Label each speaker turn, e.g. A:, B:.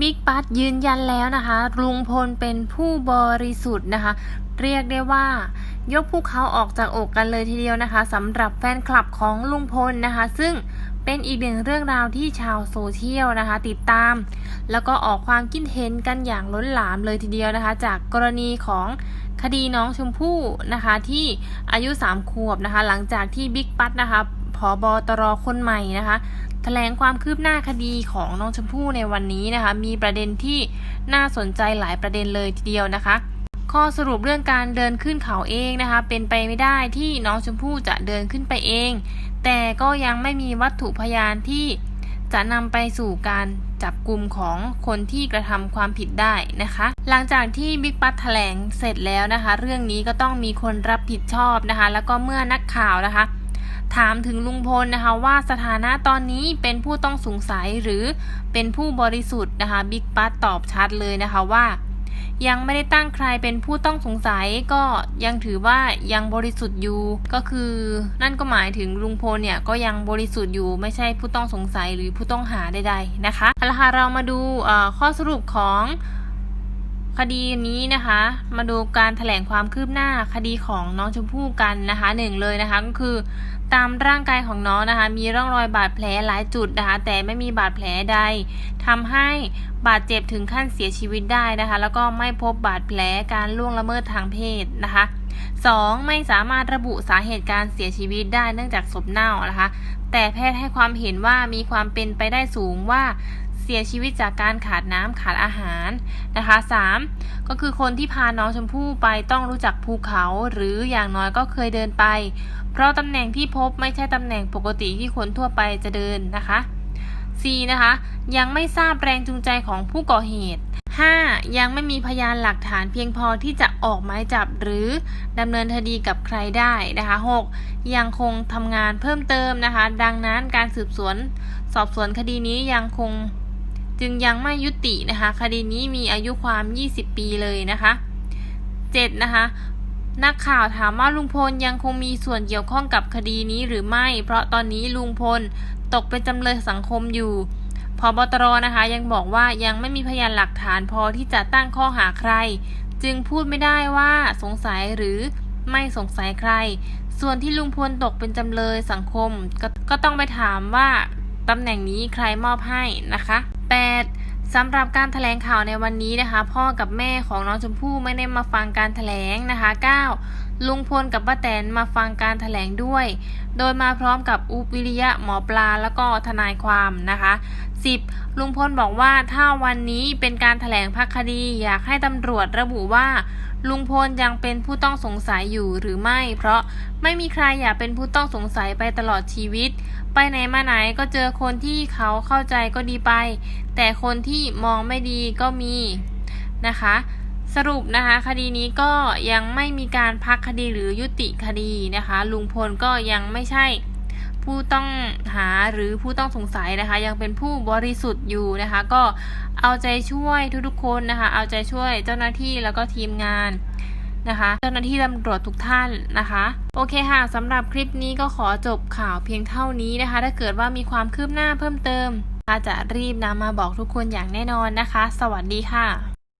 A: บิ๊กปั๊ดยืนยันแล้วนะคะ ลุงพลเป็นผู้บริสุทธิ์นะคะ เรียกได้ว่ายกภูเขาออกจากอกกันเลยทีเดียวนะคะสำหรับแฟนคลับของลุงพลนะคะ ซึ่งเป็นอีกหนึ่งเรื่องราวที่ชาวโซเชียลนะคะ ติดตาม แล้วก็ออกความคิดเห็นกันอย่างล้นหลามเลยทีเดียวนะคะ จากกรณีของคดีน้องชมพู่นะคะที่อายุ 3 ขวบนะคะ หลังจากที่บิ๊กปั๊ดนะคะ ผอบอตรคนใหม่นะคะแถลงความคืบหน้าคดีของน้องชมพู่ในวันนี้นะคะ มีประเด็นที่น่าสนใจหลายประเด็นเลยทีเดียวนะคะ ข้อสรุปเรื่องการเดินขึ้นเขาเองนะคะ เป็นไปไม่ได้ที่น้องชมพู่จะเดินขึ้นไปเอง แต่ก็ยังไม่มีวัตถุพยานที่จะนำไปสู่การจับกลุ่มของคนที่กระทำความผิดได้นะคะ หลังจากที่บิ๊กปั๊ดแถลงเสร็จแล้วนะคะ เรื่องนี้ก็ต้องมีคนรับผิดชอบนะคะ แล้วก็เมื่อนักข่าวนะคะ ถามถึงลุงพลนะคะว่าสถานะตอนนี้เป็นผู้ต้องสงสัยหรือเป็นผู้บริสุทธิ์นะคะบิ๊กปั๊ดตอบชัดเลยนะคะว่า ยังไม่ได้ตั้งใครเป็นผู้ต้องสงสัยก็ยังถือว่ายังบริสุทธิ์อยู่ก็คือ นั่นก็หมายถึงลุงพลเนี่ยก็ยังบริสุทธิ์อยู่ไม่ใช่ผู้ต้องสงสัยหรือผู้ต้องหาใดๆนะคะเอาละค่ะเรามาดูข้อสรุปของ คดีนี้นะคะ มาดูการแถลงความคืบหน้าคดีของน้องชมพู่กันนะคะหนึ่งเลยนะคะก็คือตามร่างกายของน้องนะคะ มีร่องรอยบาดแผลหลายจุดนะคะ แต่ไม่มีบาดแผลใดทำให้บาดเจ็บถึงขั้นเสียชีวิตได้นะคะ แล้วก็ไม่พบบาดแผลการล่วงละเมิดทางเพศนะคะ 2. ไม่สามารถระบุสาเหตุการเสียชีวิตได้เนื่องจากศพเน่านะคะ แต่แพทย์ให้ความเห็นว่ามีความเป็นไปได้สูงว่า สียชีวิตจากการขาดน้ำขาดอาหารนะคะ 3. ก็คือคนที่พาน้องชมพู่ไปต้องรู้จักภูเขาหรืออย่างน้อยก็เคยเดินไป เพราะตำแหน่งที่พบไม่ใช่ตำแหน่งปกติที่คนทั่วไปจะเดินนะคะ 4. นะคะ ยังไม่ทราบแรงจูงใจของผู้ก่อเหตุ 5. ยังไม่มีพยานหลักฐานเพียงพอที่จะออกหมายจับหรือดำเนินคดีกับใครได้นะคะ 6. ยังคงทำงานเพิ่มเติมนะคะ ดังนั้นการสืบสวน สอบสวนคดีนี้ยังคง จึงยังไม่ยุตินะคะ คดีนี้มีอายุความ 20 ปีเลยนะคะ 7. นะคะนักข่าวถามว่าลุงพลยังคงมีส่วนเกี่ยวข้องกับคดีนี้หรือไม่ เพราะตอนนี้ลุงพลตกเป็นจำเลยสังคมอยู่พบตรนะคะยังบอกว่ายังไม่มีพยานหลักฐานพอที่จะตั้งข้อหาใคร จึงพูดไม่ได้ว่าสงสัยหรือไม่สงสัยใคร ส่วนที่ลุงพลตกเป็นจำเลยสังคมกก็ต้องไปถามว่าตำแหน่งนี้ใครมอบให้นะคะ 8. สำหรับการถแถลงข่าวในวันนี้นะคะ พ่อกับแม่ของน้องชมพู่ไม่ได้มาฟังการถแถลงนะคะ 9. ลุงพลกับป้าแตนมาฟังการถแถลงด้วย โดยมาพร้อมกับอุปวิริยะหมอปลาแล้วก็ทนายความนะคะ 10. ลุงพลบอกว่าถ้าวันนี้เป็นการถแถลงพักคดีอยากให้ตำรวจระบุว่า ลุงพลยังเป็นผู้ต้องสงสัยอยู่หรือไม่ เพราะไม่มีใครอยากเป็นผู้ต้องสงสัยไปตลอดชีวิต ไปไหนมาไหนก็เจอคนที่เขาเข้าใจก็ดีไป แต่คนที่มองไม่ดีก็มีนะคะ สรุปนะคะ คดีนี้ก็ยังไม่มีการพักคดีหรือยุติคดีนะคะ ลุงพลก็ยังไม่ใช่ผู้ต้องหาหรือผู้ต้องสงสัยนะคะ ยังเป็นผู้บริสุทธิ์อยู่นะคะ ก็เอาใจช่วยทุกๆคนนะคะ เอาใจช่วยเจ้าหน้าที่แล้วก็ทีมงานนะคะเจ้าหน้าที่ตำรวจทุกท่านนะคะ โอเคค่ะสำหรับคลิปนี้ก็ขอจบข่าวเพียงเท่านี้นะคะ ถ้าเกิดว่ามีความคืบหน้าเพิ่มเติม อาจะรีบนำมาบอกทุกคนอย่างแน่นอนนะคะ สวัสดีค่ะ